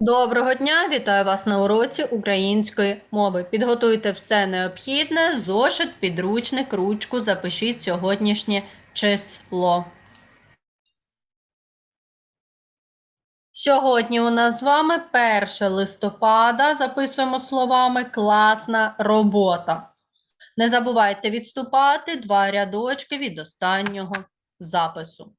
Доброго дня! Вітаю вас на уроці української мови. Підготуйте все необхідне, зошит, підручник, ручку, запишіть сьогоднішнє число. Сьогодні у нас з вами 1 листопада. Записуємо словами класна робота. Не забувайте відступати два рядочки від останнього запису.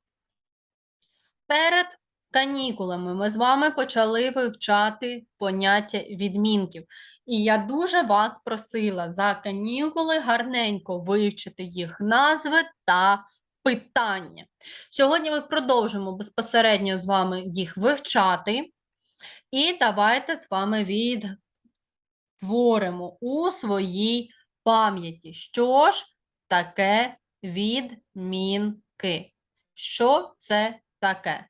Перед канікулами ми з вами почали вивчати поняття відмінків. І я дуже вас просила за канікули гарненько вивчити їх назви та питання. Сьогодні ми продовжимо безпосередньо з вами їх вивчати. І давайте з вами відтворимо у своїй пам'яті, що ж таке відмінки. Що це таке?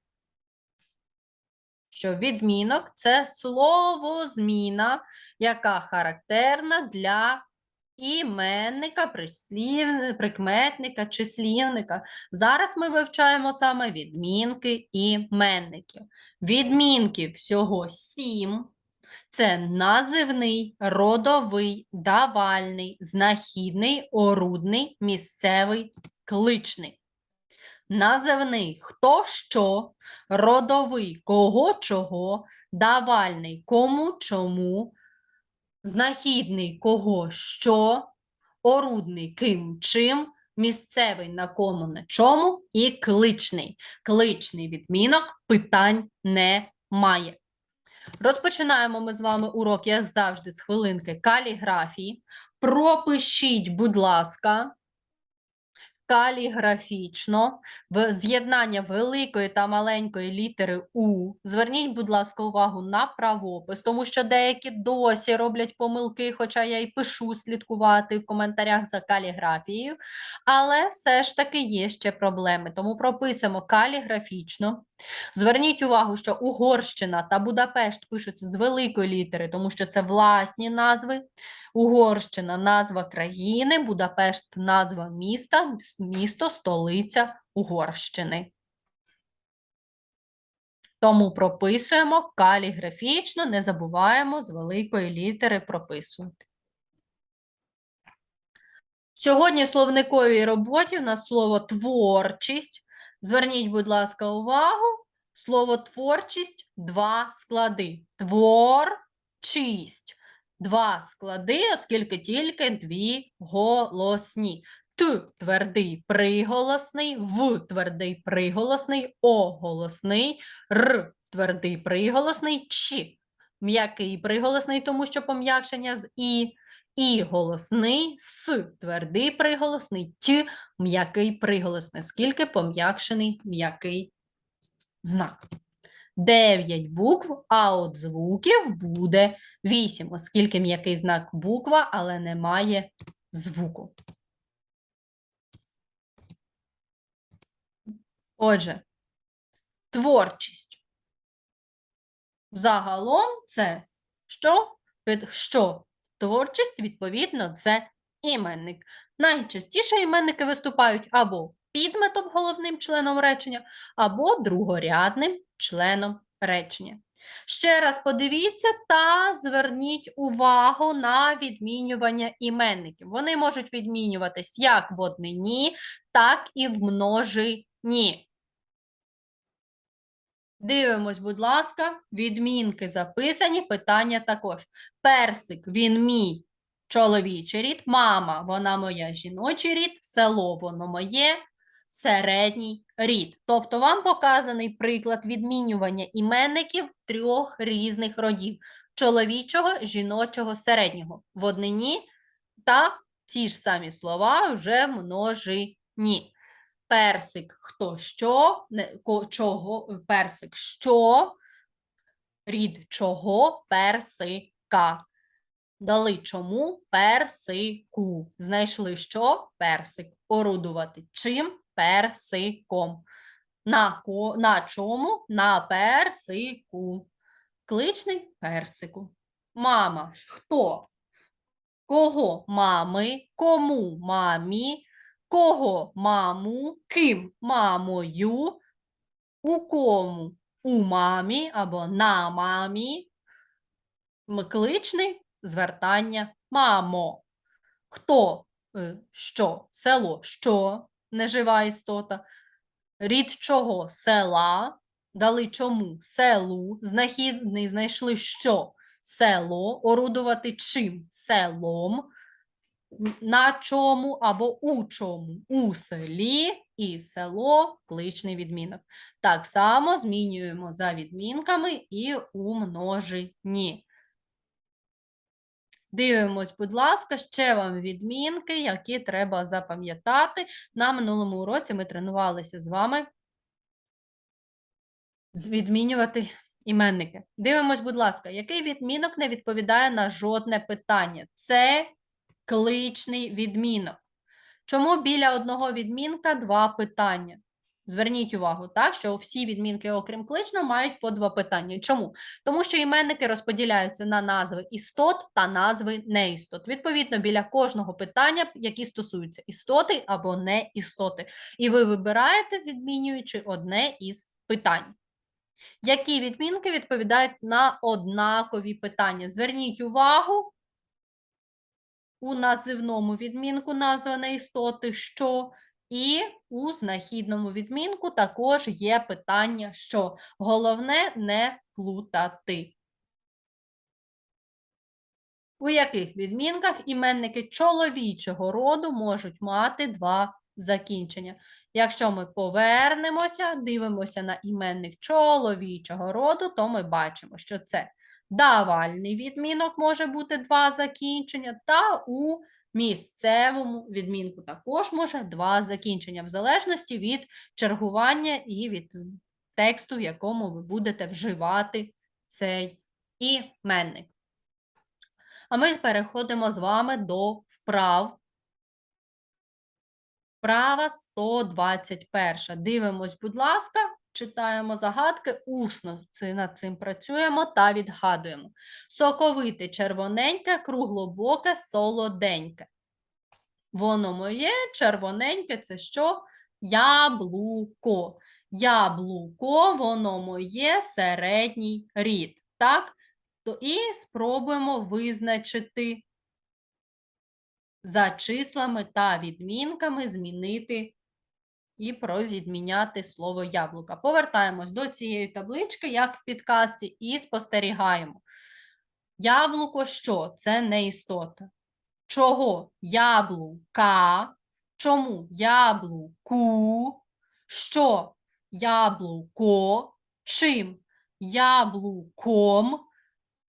Що відмінок це словозміна, яка характерна для іменника, прикметника, числівника. Зараз ми вивчаємо саме відмінки іменників. Відмінків всього сім. Це називний, родовий, давальний, знахідний, орудний, місцевий, кличний. Називний хто що, родовий кого чого, давальний кому чому, знахідний кого що, орудний ким чим, місцевий на кому на чому і кличний. Кличний відмінок питань немає. Розпочинаємо ми з вами урок, як завжди, з хвилинки каліграфії. Пропишіть, будь ласка, каліграфічно в з'єднання великої та маленької літери У. Зверніть, будь ласка, увагу на правопис, тому що деякі досі роблять помилки, хоча я й пишу слідкувати в коментарях за каліграфією. Але все ж таки є ще проблеми. Тому прописуємо каліграфічно. Зверніть увагу, що Угорщина та Будапешт пишуться з великої літери, тому що це власні назви. Угорщина назва країни, Будапешт назва міста, місто, столиця Угорщини. Тому прописуємо каліграфічно, не забуваємо з великої літери прописувати. Сьогодні в словниковій роботі в нас слово творчість. Зверніть, будь ласка, увагу. Слово творчість два склади. Творчість. Два склади, оскільки тільки дві голосні. Т твердий приголосний, В твердий приголосний, О голосний, Р твердий приголосний, Ч м'який приголосний, тому що пом'якшення з І. І голосний, С твердий приголосний, Т м'який приголосний, скільки пом'якшений м'який знак. 9 букв, а от звуків буде 8, оскільки м'який знак буква, але немає звуку. Отже, творчість. Загалом це що? Що? Творчість, відповідно, це іменник. Найчастіше іменники виступають або підметом головним членом речення, або другорядним членом речення. Ще раз подивіться та зверніть увагу на відмінювання іменників. Вони можуть відмінюватись як в однині, так і в множині. Дивимось, будь ласка, відмінки записані, питання також. Персик, він мій чоловічий рід, мама, вона моя жіночий рід, село, воно моє, середній рід. Тобто вам показаний приклад відмінювання іменників трьох різних родів: чоловічого, жіночого, середнього. В однині та ті ж самі слова вже множині. Персик хто що, не, ко, чого, персик що, рід чого, персика. Дали чому персику. Знайшли що? Персик. Орудувати чим? Персиком. На, ко, на чому? На персику. Кличний персику. Мама. Хто? Кого? Мами. Кому? Мамі. Кого? Маму. Ким? Мамою. У кому? у мамі або на мамі. Кличний звертання мамо. Хто? Е, Що? Село що? Нежива істота. Рід чого? Села. Дали чому? Селу. Знахідний знайшли що? Село. Орудувати чим? Селом. На чому або у чому? У селі і село кличний відмінок. Так само змінюємо за відмінками і у множині. Дивимось, будь ласка, ще вам відмінки, які треба запам'ятати. На минулому уроці ми тренувалися з вами відмінювати іменники. Дивимось, будь ласка, який відмінок не відповідає на жодне питання? Це кличний відмінок. Чому біля одного відмінка два питання? Зверніть увагу, так, що всі відмінки, окрім кличного, мають по два питання. Чому? Тому що іменники розподіляються на назви істот та назви неістот. Відповідно, біля кожного питання, які стосуються істоти або неістоти. І ви вибираєте, відмінюючи одне із питань. Які відмінки відповідають на однакові питання? Зверніть увагу, у називному відмінку названої істоти що, і у знахідному відмінку також є питання що. Головне не плутати. У яких відмінках іменники чоловічого роду можуть мати два закінчення? Якщо ми повернемося, дивимося на іменник чоловічого роду, то ми бачимо, що це давальний відмінок може бути два закінчення, та у місцевому відмінку також може два закінчення, в залежності від чергування і від тексту, в якому ви будете вживати цей іменник. А ми переходимо з вами до вправ. Вправа 121. Дивимось, будь ласка, читаємо загадки усно. Над цим працюємо та відгадуємо. Соковите, червоненьке, круглобоке, солоденьке. Воно моє, червоненьке це що? Яблуко. Яблуко, воно моє, середній рід. Так? То і спробуємо визначити за числами та відмінками змінити і провідміняти слово яблука. Повертаємось до цієї таблички, як в підкасті, і спостерігаємо. Яблуко що? Це не істота. Чого? Яблука. Чому? Яблуку. Що? Яблуко. Чим? Яблуком.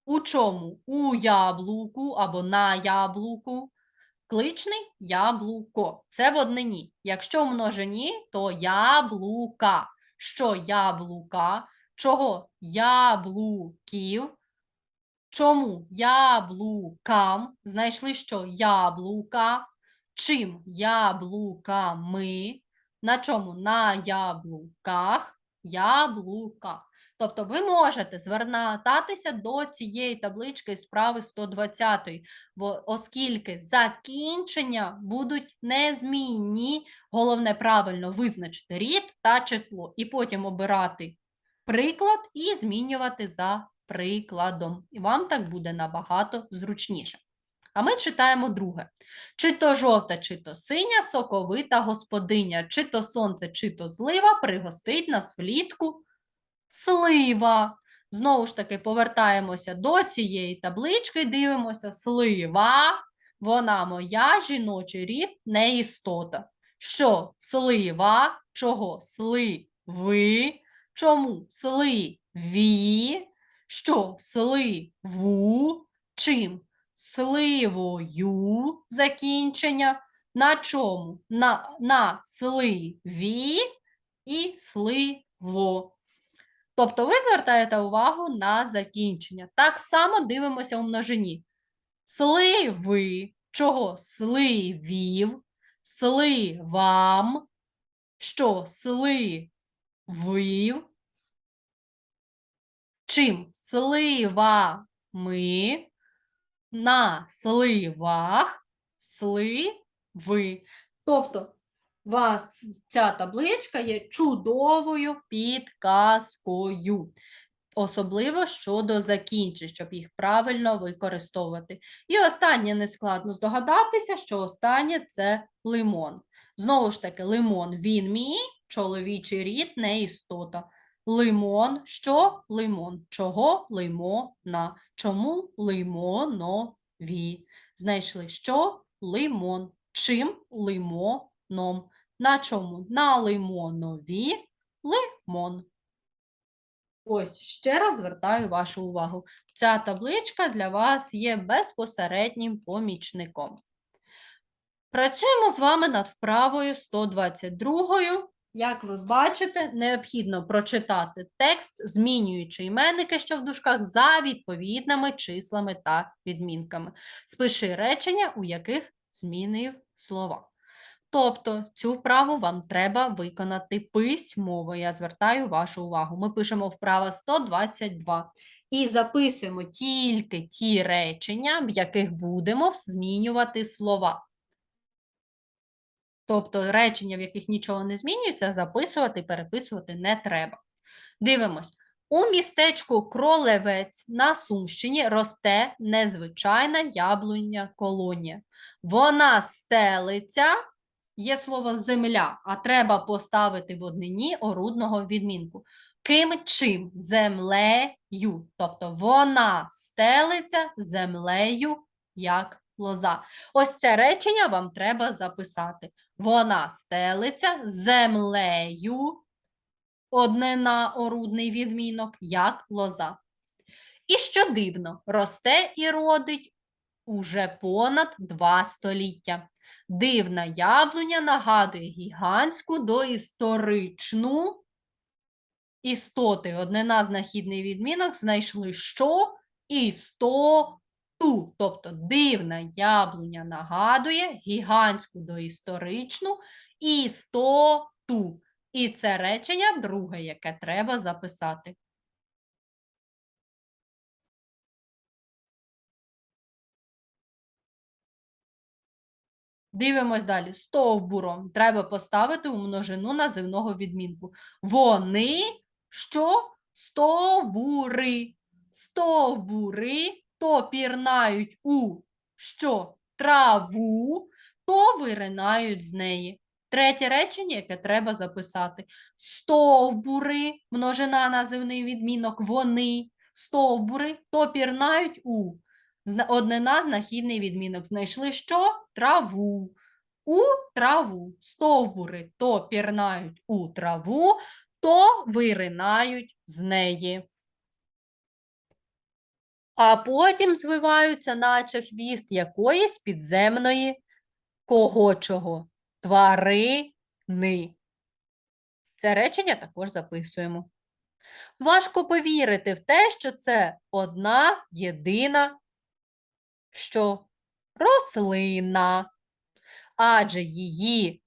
У чому? У яблуку або на яблуку. Кличний яблуко. Це в однині. Якщо в множині, то яблука. Що яблука? Чого? Яблуків. Чому яблукам? Знайшли, що яблука. Чим яблуками? На чому? На яблуках. Яблука. Тобто ви можете звертатися до цієї таблички справи 120, бо оскільки закінчення будуть незмінні, головне правильно визначити рід та число, і потім обирати приклад і змінювати за прикладом. І вам так буде набагато зручніше. А ми читаємо друге. Чи то жовта, чи то синя, соковита господиня, чи то сонце, чи то злива пригостить нас влітку слива. Знову ж таки, повертаємося до цієї таблички, дивимося слива. Вона моя, жіночий рід, не істота. Що слива? Чого сливи? Чому сливі? Що сливу? Чим? Сливою закінчення. На чому? На, на сливі і сливо. Тобто ви звертаєте увагу на закінчення. Так само дивимося у множині. Сливи. Чого? Сливів, сливам. Що? Сливив. Чим? Сливами. На сливах сливи. Тобто вас ця табличка є чудовою підказкою. Особливо щодо закінчень, щоб їх правильно використовувати. І останнє нескладно здогадатися, що останнє це лимон. Знову ж таки, лимон він мій, чоловічий рід, не істота. Лимон, що лимон? Чого лимона? Чому лимонові? Знайшли, що лимон. Чим лимоном? На чому? На лимонові лимон. Ось ще раз звертаю вашу увагу. Ця табличка для вас є безпосереднім помічником. Працюємо з вами над вправою 122. Як ви бачите, необхідно прочитати текст, змінюючи іменники, що в дужках, за відповідними числами та відмінками. Спиши речення, у яких змінив слова. Тобто цю вправу вам треба виконати письмово. Я звертаю вашу увагу. Ми пишемо вправа 122 і записуємо тільки ті речення, в яких будемо змінювати слова. Тобто речення, в яких нічого не змінюється, записувати, переписувати не треба. Дивимось. У містечку Кролевець на Сумщині росте незвичайна яблуня колонія. Вона стелиться є слово земля, а треба поставити в однині орудного відмінку. Ким чим? Землею. Тобто вона стелиться землею, як лоза. Ось це речення вам треба записати. Вона стелиться землею, однина орудний відмінок, як лоза. І що дивно, росте і родить уже понад два століття. Дивна яблуня нагадує гігантську доісторичну істоти. Однина знахідний відмінок знайшли що? Істоту. Тобто дивна яблуня нагадує гігантську доісторичну істоту. І це речення друге, яке треба записати. Дивимось далі. Стовбуром треба поставити у множину називного відмінку. Вони що? Стовбури. Стовбури то пірнають у що? Траву, то виринають з неї. Третє речення, яке треба записати. Стовбури, множина називний відмінок, вони. Стовбури то пірнають у. Однина знахідний відмінок. Знайшли що? Траву. У траву. Стовбури то пірнають у траву, то виринають з неї. А потім звиваються, наче хвіст якоїсь підземної когочого тварини. Це речення також записуємо. Важко повірити в те, що це одна єдина що рослина, адже її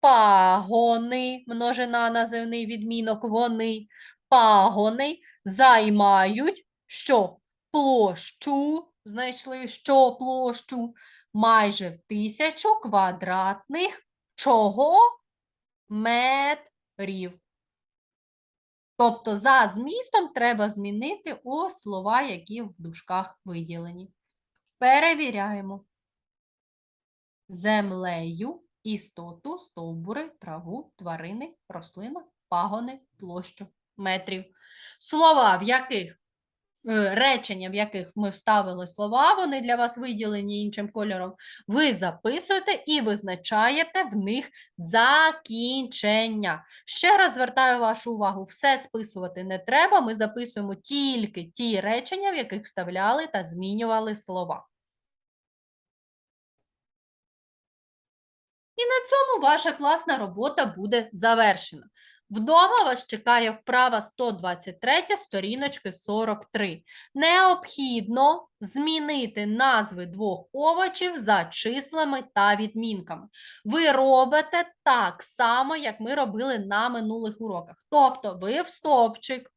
пагони, множина називний відмінок, вони, пагони займають що площу, знайшли що площу, майже в тисячу квадратних чого метрів. Тобто за змістом треба змінити о слова, які в дужках виділені. Перевіряємо. Землею, істоту, стовбури, траву, тварини, рослина, пагони, площу метрів. Слова, в яких речення, в яких ми вставили слова, вони для вас виділені іншим кольором, ви записуєте і визначаєте в них закінчення. Ще раз звертаю вашу увагу, все списувати не треба, ми записуємо тільки ті речення, в яких вставляли та змінювали слова. І на цьому ваша класна робота буде завершена. Вдома вас чекає вправа 123, сторіночки 43. Необхідно змінити назви двох овочів за числами та відмінками. Ви робите так само, як ми робили на минулих уроках. Тобто ви в стовпчик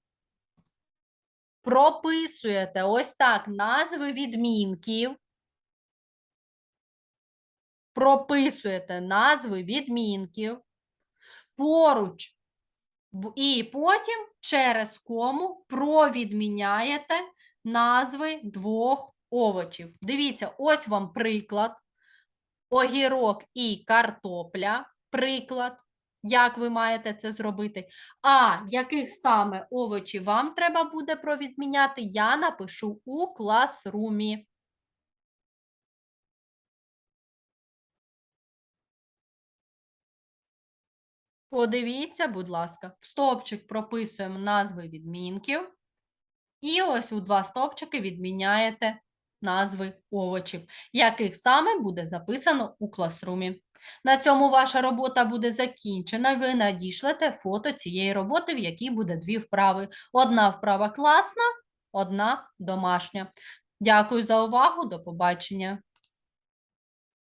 прописуєте ось так назви відмінків. прописуєте назви відмінків поруч, і потім через кому провідміняєте назви двох овочів. Дивіться, ось вам приклад. Огірок і картопля. Приклад, як ви маєте це зробити. А яких саме овочів вам треба буде провідміняти, я напишу у класрумі. Подивіться, будь ласка, в стовпчик прописуємо назви відмінків. І ось у два стовпчики відміняєте назви овочів, яких саме буде записано у класрумі. На цьому ваша робота буде закінчена. Ви надішлете фото цієї роботи, в якій буде дві вправи. Одна вправа класна, одна домашня. Дякую за увагу. До побачення.